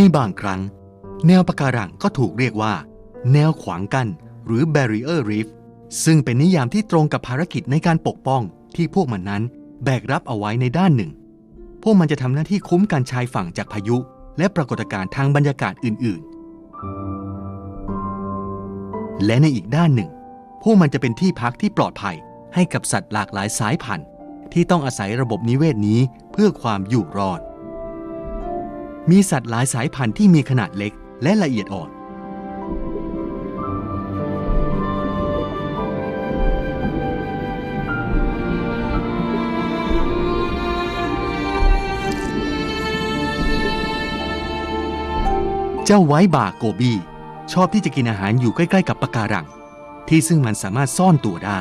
ในบางครั้ง แนวปะการังก็ถูกเรียกว่า แนวขวางกั้นหรือ barrier reef ซึ่งเป็นนิยามที่ตรงกับภารกิจในการปกป้องที่พวกมันนั้นแบกรับเอาไว้ในด้านหนึ่ง พวกมันจะทำหน้าที่คุ้มกันชายฝั่งจากพายุ และปรากฏการณ์ทางบรรยากาศอื่น ๆ และในอีกด้านหนึ่ง พวกมันจะเป็นที่พักที่ปลอดภัยให้กับสัตว์หลากหลายสายพันธุ์ ที่ต้องอาศัยระบบนิเวศนี้เพื่อความอยู่รอด มีสัตว์หลายสายพันธุ์ที่มีขนาดเล็กและละเอียดอ่อน เจ้าไว้บาโกบีชอบที่จะกินอาหารอยู่ใกล้ๆกับปะการัง ที่ซึ่งมันสามารถซ่อนตัวได้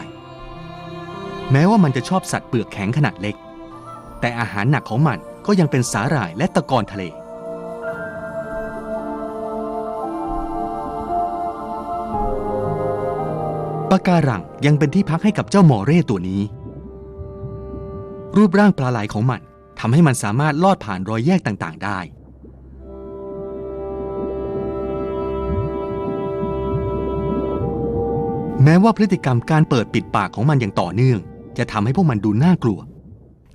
แม้ว่ามันจะชอบสัตว์เปลือกแข็งขนาดเล็ก แต่อาหารหนักของมันก็ยังเป็นสาหร่ายและตะกอนทะเล ปะการังยังเป็นที่พักให้กับเจ้ามอเร่ตัวนี้ รูปร่างปลาไหลของมันทำให้มันสามารถลอดผ่านรอยแยกต่างๆ ได้ แม้ว่าพฤติกรรมการเปิดปิดปากของมันอย่างต่อเนื่อง จะทำให้พวกมันดูน่ากลัว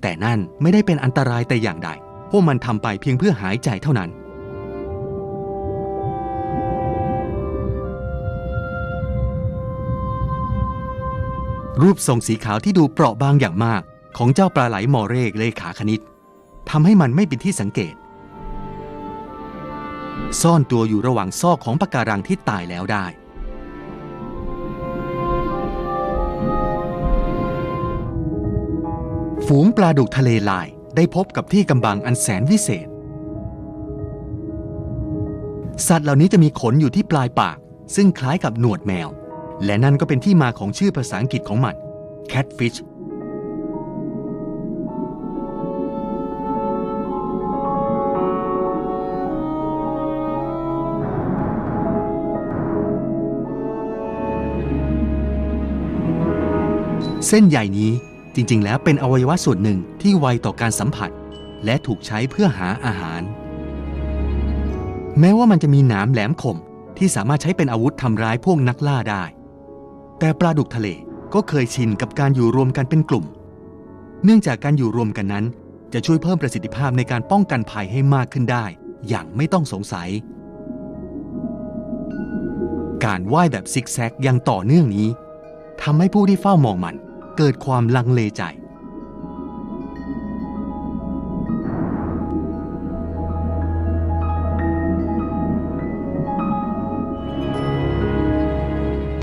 แต่นั่นไม่ได้เป็นอันตรายแต่อย่างใด พวกมันทำไปเพียงเพื่อหายใจเท่านั้น รูปทรงสีขาวที่ดูเปราะบางอย่างมาก ของเจ้าปลาไหลมอเรกเลขาคณิตทำให้มันไม่เป็นที่สังเกต ซ่อนตัวอยู่ระหว่างซอกของปะการังที่ตายแล้วได้ ฝูงปลาดุกทะเลลายได้พบกับที่กำบังอันแสนวิเศษ สัตว์เหล่านี้จะมีขนอยู่ที่ปลายปาก ซึ่งคล้ายกับหนวดแมว และนั่นก็เป็นที่มาของชื่อภาษาอังกฤษของมัน catfish เส้นใยนี้จริงๆ แล้วเป็นอวัยวะส่วนหนึ่งที่ไวต่อการสัมผัส และถูกใช้เพื่อหาอาหาร แม้ว่ามันจะมีหนามแหลมคมที่สามารถใช้เป็นอาวุธทำร้ายพวกนักล่าได้ แต่ปลาดุกทะเลก็เคยชินกับการอยู่รวมกันเป็นกลุ่ม เนื่องจากการอยู่รวมกันนั้น จะช่วยเพิ่มประสิทธิภาพในการป้องกันภัยให้มากขึ้นได้ อย่างไม่ต้องสงสัย การว่ายแบบซิกแซกอย่างต่อเนื่องนี้ทำให้ผู้ที่เฝ้ามองมันเกิดความลังเลใจ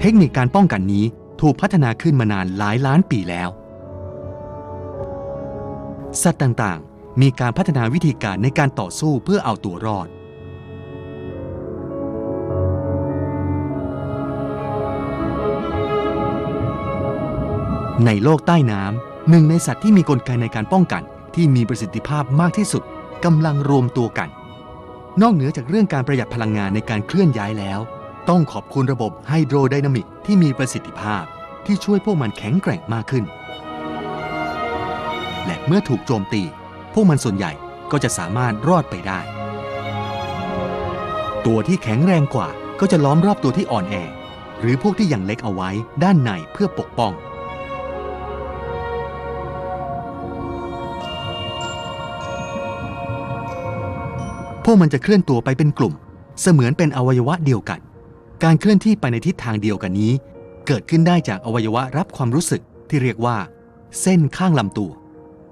เทคนิคการป้องกันนี้ถูกพัฒนาขึ้นมานานหลายล้านปีแล้ว สัตว์ต่างๆ มีการพัฒนาวิธีการในการต่อสู้เพื่อเอาตัวรอด ในโลกใต้น้ำหนึ่งในสัตว์ที่มีกลไกในการป้องกันที่มีประสิทธิภาพมากที่สุดกำลังรวมตัวกัน นอกเหนือจากเรื่องการประหยัดพลังงานในการเคลื่อนย้ายแล้ว ต้องขอบคุณระบบไฮโดรไดนามิกที่มีประสิทธิภาพที่ช่วยพวกมันแข็งแกร่งมากขึ้น และเมื่อถูกโจมตี พวกมันส่วนใหญ่ก็จะสามารถรอดไปได้ ตัวที่แข็งแรงกว่าก็จะล้อมรอบตัวที่อ่อนแอ หรือพวกที่ยังเล็กเอาไว้ด้านในเพื่อปกป้อง พวกมันจะเคลื่อนตัวไปเป็นกลุ่ม เสมือนเป็นอวัยวะเดียวกัน การเคลื่อนที่ไปในทิศทางเดียวกันนี้ เกิดขึ้นได้จากอวัยวะรับความรู้สึกที่เรียกว่า เส้นข้างลำตัว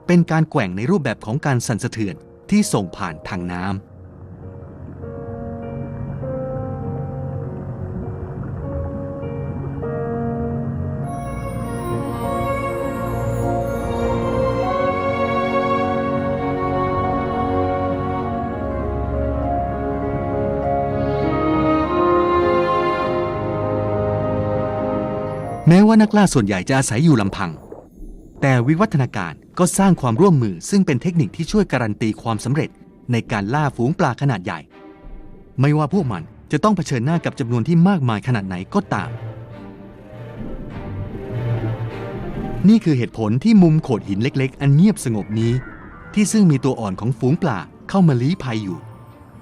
เป็นการแกว่งในรูปแบบของการสั่นสะเทือนที่ส่งผ่านทางน้ำ นักล่าส่วนใหญ่จะอาศัยอยู่ลำพัง แต่วิวัฒนาการก็สร้างความร่วมมือซึ่งเป็นเทคนิคที่ช่วยการันตีความสำเร็จในการล่าฝูงปลาขนาดใหญ่ ไม่ว่าพวกมันจะต้องเผชิญหน้ากับจำนวนที่มากมายขนาดไหนก็ตาม นี่คือเหตุผลที่มุมโขดหินเล็ก ๆ อันเงียบสงบนี้ ที่ซึ่งมีตัวอ่อนของฝูงปลาเข้ามาลี้ภัยอยู่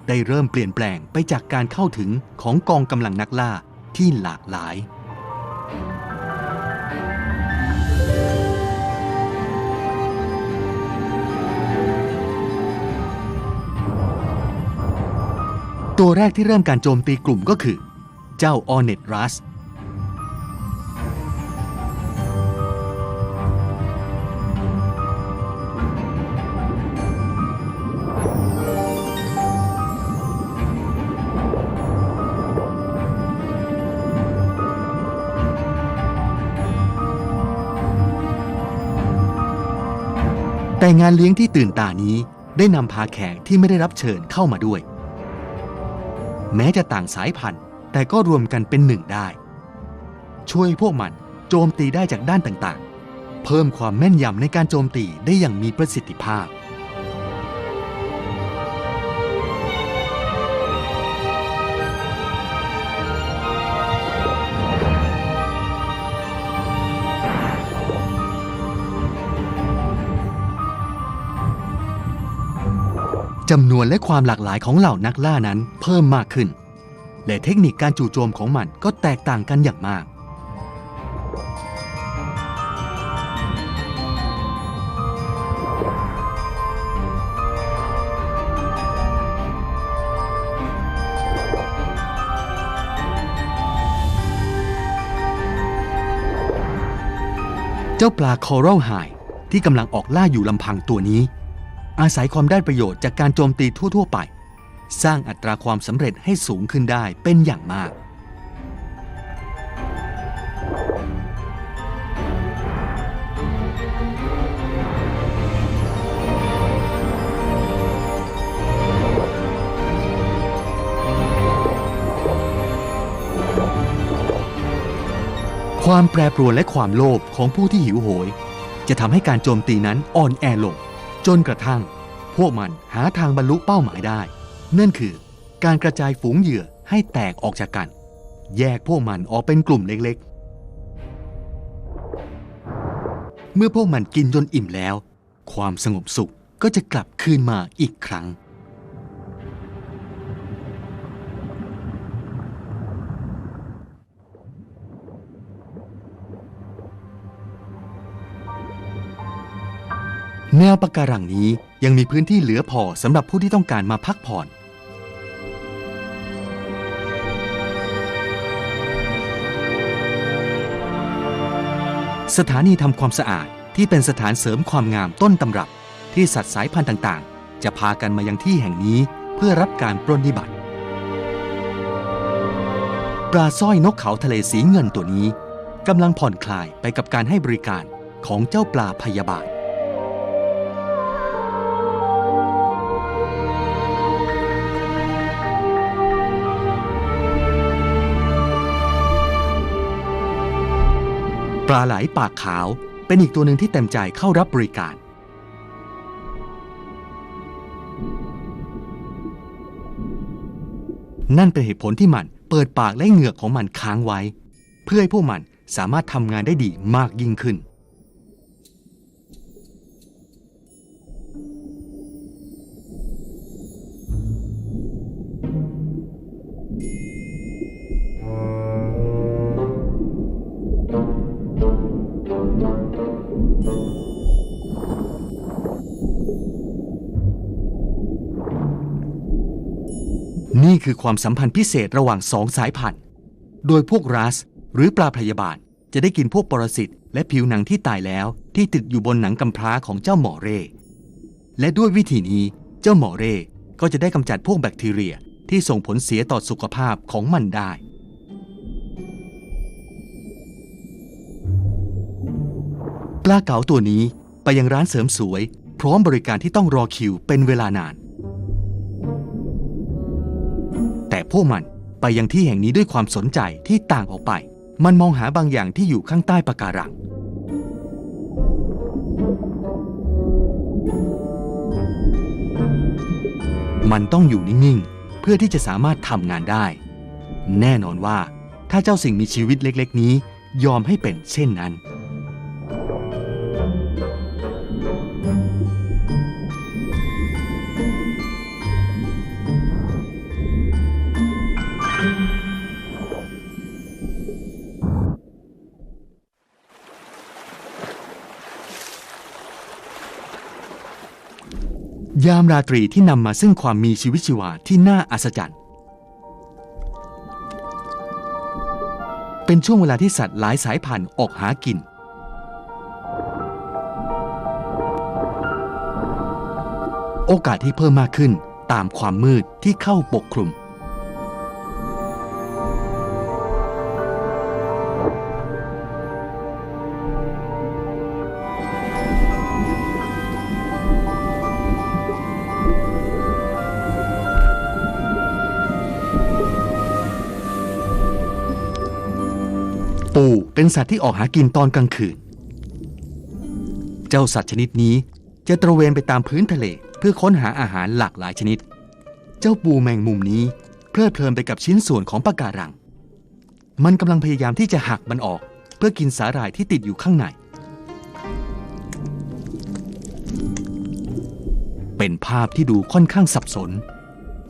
ได้เริ่มเปลี่ยนแปลงไปจากการเข้าถึงของกองกำลังนักล่าที่หลากหลาย ตัวแรกที่เริ่มการโจมตีกลุ่มก็คือ เจ้าออเนตรัสแต่งานเลี้ยงที่ตื่นตานี้ได้นำพาแขกที่ไม่ได้รับเชิญเข้ามาด้วย แม้จะต่างสายพันธุ์ แต่ก็รวมกันเป็นหนึ่งได้ ช่วยพวกมันโจมตีได้จากด้านต่างๆ เพิ่มความแม่นยำในการโจมตีได้อย่างมีประสิทธิภาพ จำนวนและความหลากหลายของเหล่านักล่านั้นเพิ่มมากขึ้น และเทคนิคการจู่โจมของมันก็แตกต่างกันอย่างมาก เจ้าปลาคอรัลไฮที่กำลังออกล่าอยู่ลำพังตัวนี้ อาศัยความได้ประโยชน์จากการโจมตีทั่ว ๆ ไป สร้างอัตราความสำเร็จให้สูงขึ้นได้เป็นอย่างมาก ความแปรปรวนและความโลภของผู้ที่หิวโหย จะทำให้การโจมตีนั้นอ่อนแอลง จนกระทั่ง พวกมันหาทางบรรลุเป้าหมายได้ นั่นคือการกระจายฝูงเหยื่อให้แตกออกจากกัน แยกพวกมันออกเป็นกลุ่มเล็กๆ เมื่อพวกมันกินจนอิ่มแล้ว ความสงบสุขก็จะกลับคืนมาอีกครั้ง แนวปะการังนี้ยังมีพื้นที่เหลือพอสำหรับผู้ที่ต้องการมาพักผ่อน สถานีทำความสะอาดที่เป็นสถานเสริมความงามต้นตำรับ ที่สัตว์สายพันธุ์ต่างๆ จะพากันมายังที่แห่งนี้เพื่อรับการปรนนิบัติ ปลาสร้อยนกเขาทะเลสีเงินตัวนี้กำลังผ่อนคลายไปกับการให้บริการของเจ้าปลาพยาบาล ปลาไหลปากขาวเป็นอีกตัวหนึ่งที่เต็มใจเข้ารับบริการ นั่นเป็นเหตุผลที่มันเปิดปากและเหงือกของมันค้างไว้ เพื่อให้พวกมันสามารถทำงานได้ดีมากยิ่งขึ้น คือความสัมพันธ์พิเศษระหว่างสองสายพันธุ์ โดยพวกรัส หรือปลาพยาบาลจะได้กินพวกปรสิตและผิวหนังที่ตายแล้วที่ติดอยู่บนหนังกำพร้าของเจ้าหมอเร่ และด้วยวิธีนี้เจ้าหมอเร่ก็จะได้กำจัดพวกแบคทีเรียที่ส่งผลเสียต่อสุขภาพของมันได้ ปลาเก๋าตัวนี้ไปยังร้านเสริมสวย พร้อมบริการที่ต้องรอคิวเป็นเวลานาน พวกมันไปยังที่แห่งนี้ด้วยความสนใจที่ต่างออกไป มันมองหาบางอย่างที่อยู่ข้างใต้ปะการัง มันต้องอยู่นิ่งๆ เพื่อที่จะสามารถทำงานได้ แน่นอนว่าถ้าเจ้าสิ่งมีชีวิตเล็ก ๆ นี้ ยอมให้เป็นเช่นนั้น ยามราตรีที่นำมาซึ่งความมีชีวิตชีวาที่น่าอัศจรรย์ เป็นช่วงเวลาที่สัตว์หลายสายพันธุ์ออกหากิน โอกาสที่เพิ่มมากขึ้นตามความมืดที่เข้าปกคลุม เป็นสัตว์ที่ออกหากินตอนกลางคืน เจ้าสัตว์ชนิดนี้จะตระเวนไปตามพื้นทะเลเพื่อค้นหาอาหารหลากหลายชนิด เจ้าปูแมงมุมนี้เพลิดเพลินไปกับชิ้นส่วนของปะการัง มันกำลังพยายามที่จะหักมันออก เพื่อกินสาหร่ายที่ติดอยู่ข้างใน เป็นภาพที่ดูค่อนข้างสับสน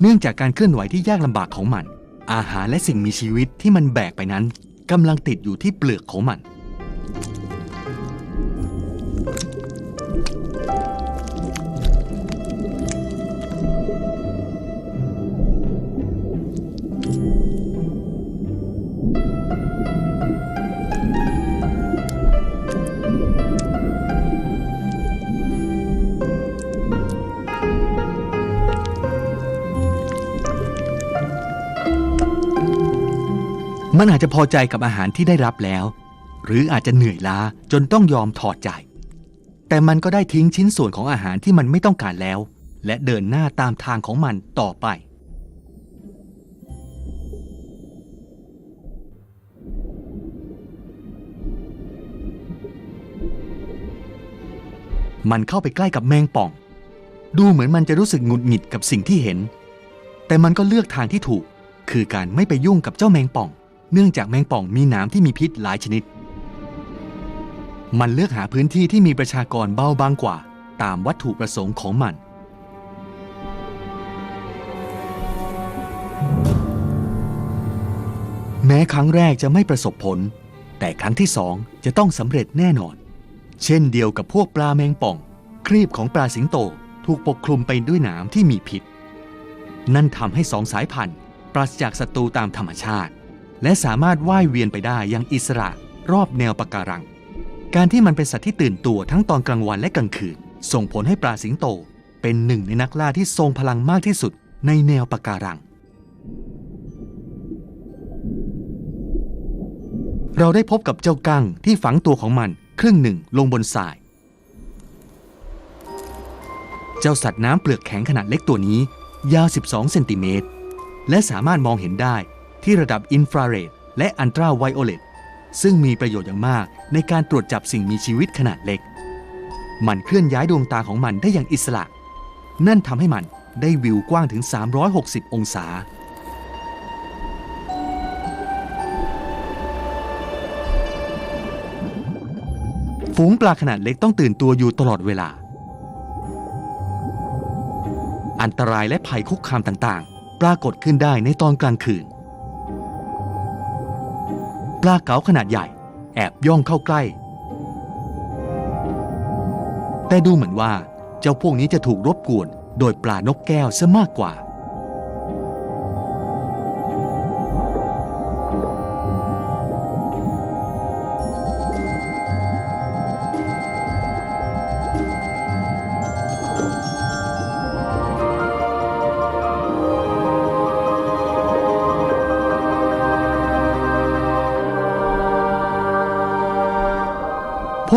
เนื่องจากการเคลื่อนไหวที่ยากลำบากของมัน อาหารและสิ่งมีชีวิตที่มันแบกไปนั้น กำลังติดอยู่ที่เปลือกของมัน มันอาจจะพอใจกับอาหารที่ได้รับแล้ว หรืออาจจะเหนื่อยล้าจนต้องยอมถอดใจ แต่มันก็ได้ทิ้งชิ้นส่วนของอาหารที่มันไม่ต้องการแล้ว และเดินหน้าตามทางของมันต่อไป มันเข้าไปใกล้กับแมงป่อง ดูเหมือนมันจะรู้สึกหงุดหงิดกับสิ่งที่เห็น แต่มันก็เลือกทางที่ถูก คือการไม่ไปยุ่งกับเจ้าแมงป่อง เนื่องจากแมงป่องมีหนามที่มีพิษหลายชนิด มันเลือกหาพื้นที่ที่มีประชากรเบาบางกว่า ตามวัตถุประสงค์ของมัน แม้ครั้งแรกจะไม่ประสบผล แต่ครั้งที่สองจะต้องสำเร็จแน่นอน เช่นเดียวกับพวกปลาแมงป่อง ครีบของปลาสิงโตถูกปกคลุมไปด้วยหนามที่มีพิษ นั่นทำให้สองสายพันธุ์ปราศจากศัตรูตามธรรมชาติ และสามารถว่ายเวียนไปได้อย่างอิสระรอบแนวปะการัง การที่มันเป็นสัตว์ที่ตื่นตัวทั้งตอนกลางวันและกลางคืน ส่งผลให้ปลาสิงโต เป็นหนึ่งในนักล่าที่ทรงพลังมากที่สุดในแนวปะการัง เราได้พบกับเจ้ากั้งที่ฝังตัวของมันครึ่งหนึ่งลงบนทราย เจ้าสัตว์น้ำเปลือกแข็งขนาดเล็กตัวนี้ ยาว 12 เซนติเมตร และสามารถมองเห็นได้ ที่ระดับอินฟราเรดและอันตราไวโอเลตซึ่งมีประโยชน์อย่างมากในการตรวจจับสิ่งมีชีวิตขนาดเล็ก มันเคลื่อนย้ายดวงตาของมันได้อย่างอิสระ นั่นทำให้มันได้วิวกว้างถึง 360 องศา ฝูงปลาขนาดเล็กต้องตื่นตัวอยู่ตลอดเวลา อันตรายและภัยคุกคามต่างๆ ปรากฏขึ้นได้ในตอนกลางคืน ลาเก๋าขนาดใหญ่ แอบย่องเข้าใกล้ แต่ดูเหมือนว่าเจ้าพวกนี้จะถูกรบกวน โดยปลานกแก้วซะมากกว่า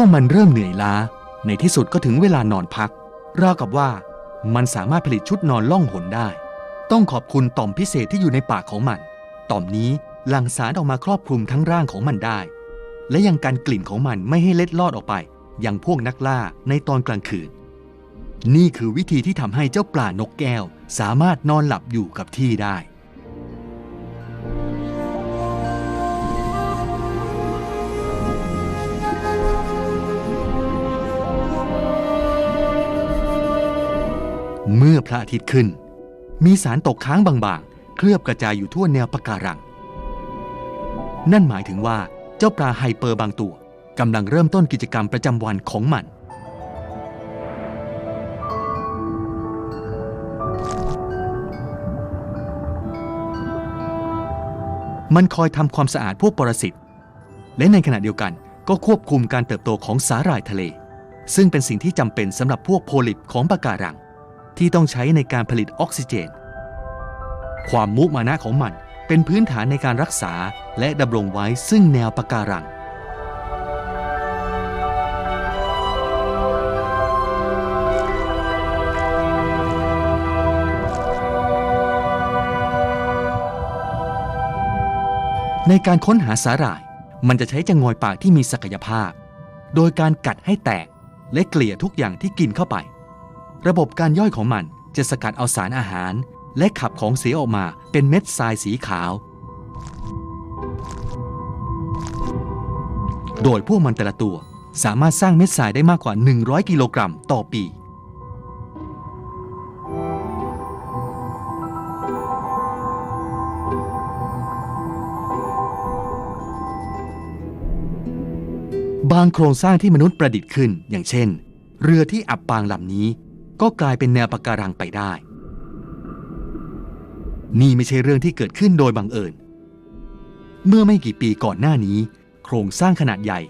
วกมันเริ่มเหนื่อยล้า ในที่สุดก็ถึงเวลานอนพัก ราวกับว่ามันสามารถผลิตชุดนอนล่องหนได้ ต้องขอบคุณต่อมพิเศษที่อยู่ในปากของมัน ต่อมนี้หลั่งสารออกมาครอบคลุมทั้งร่างของมันได้ และยังกันกลิ่นของมันไม่ให้เล็ดลอดออกไป อยังพวกนักล่าในตอนกลางคืน นี่คือวิธีที่ทำให้เจ้าปลานกแก้ว สามารถนอนหลับอยู่กับที่ได้ เมื่อพระอาทิตย์ขึ้น มีสารตกค้างบางๆ เคลือบกระจายอยู่ทั่วแนวปะการัง นั่นหมายถึงว่าเจ้าปลาไฮเปอร์บางตัวกำลังเริ่มต้นกิจกรรมประจำวันของมัน มันคอยทำความสะอาดพวกปรสิต และในขณะเดียวกันก็ควบคุมการเติบโตของสาหร่ายทะเล ซึ่งเป็นสิ่งที่จำเป็นสำหรับพวกโพลิปของปะการัง ที่ต้องใช้ในการผลิตออกซิเจน ความมุมานะของมันเป็นพื้นฐานในการรักษาและดำรงไว้ซึ่งแนวปะการัง ในการค้นหาสาหร่าย มันจะใช้จงอยปากที่มีศักยภาพ โดยการกัดให้แตกและเกลี่ยทุกอย่างที่กินเข้าไป ระบบการย่อยของมันจะสกัดเอาสารอาหาร และขับของเสียออกมาเป็นเม็ดทรายสีขาว โดยพวกมันแต่ละตัวสามารถสร้างเม็ดทรายได้มากกว่า 100 กิโลกรัมต่อปี บางโครงสร้างที่มนุษย์ประดิษฐ์ขึ้น อย่างเช่น เรือที่อับปางลำนี้ ก็กลายเป็นแนวปะการังไปได้ นี่ไม่ใช่เรื่องที่เกิดขึ้นโดยบังเอิญ เมื่อไม่กี่ปีก่อนหน้านี้ โครงสร้างขนาดใหญ่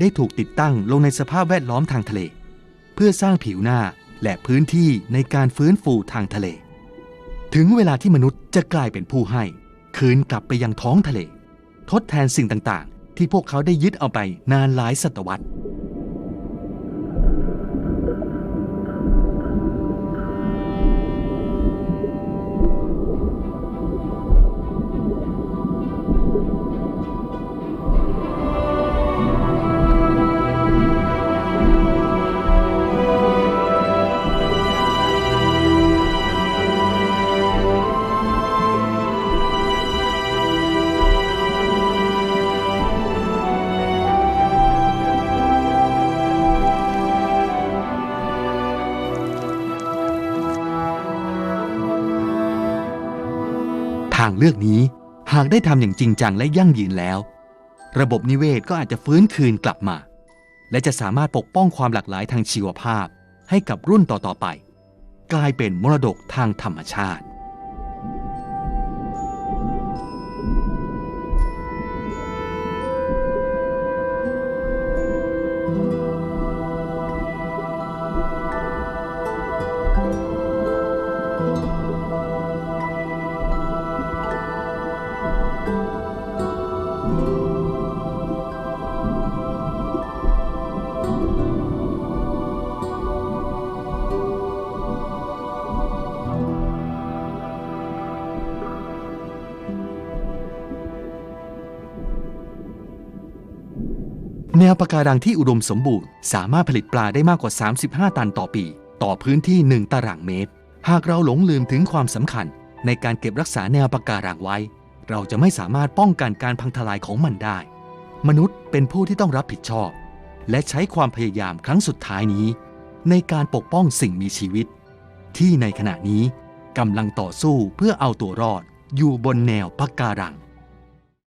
ได้ถูกติดตั้งลงในสภาพแวดล้อมทางทะเล เพื่อสร้างผิวหน้าและพื้นที่ในการฟื้นฟูทางทะเล ถึงเวลาที่มนุษย์จะกลายเป็นผู้ให้ คืนกลับไปยังท้องทะเล ทดแทนสิ่งต่างๆ ที่พวกเขาได้ยึดเอาไปนานหลายศตวรรษากได้ทำอย่างจริงจังและยั่งยืนแล้ว ระบบนิเวศก็อาจจะฟื้นคืนกลับมา และจะสามารถปกป้องความหลากหลายทางชีวภาพ ให้กับรุ่นต่อๆไป กลายเป็นมรดกทางธรรมชาติ แนวปะการังที่อุดมสมบูรณ์สามารถผลิตปลาได้มากกว่า 35 ตันต่อปี ต่อพื้นที่ 1 ตารางเมตร หากเราหลงลืมถึงความสำคัญ ในการเก็บรักษาแนวปะการังไว้ เราจะไม่สามารถป้องกันการพังทลายของมันได้ มนุษย์เป็นผู้ที่ต้องรับผิดชอบ และใช้ความพยายามครั้งสุดท้ายนี้ ในการปกป้องสิ่งมีชีวิต ที่ในขณะนี้กำลังต่อสู้เพื่อเอาตัวรอดอยู่บนแนวปะการัง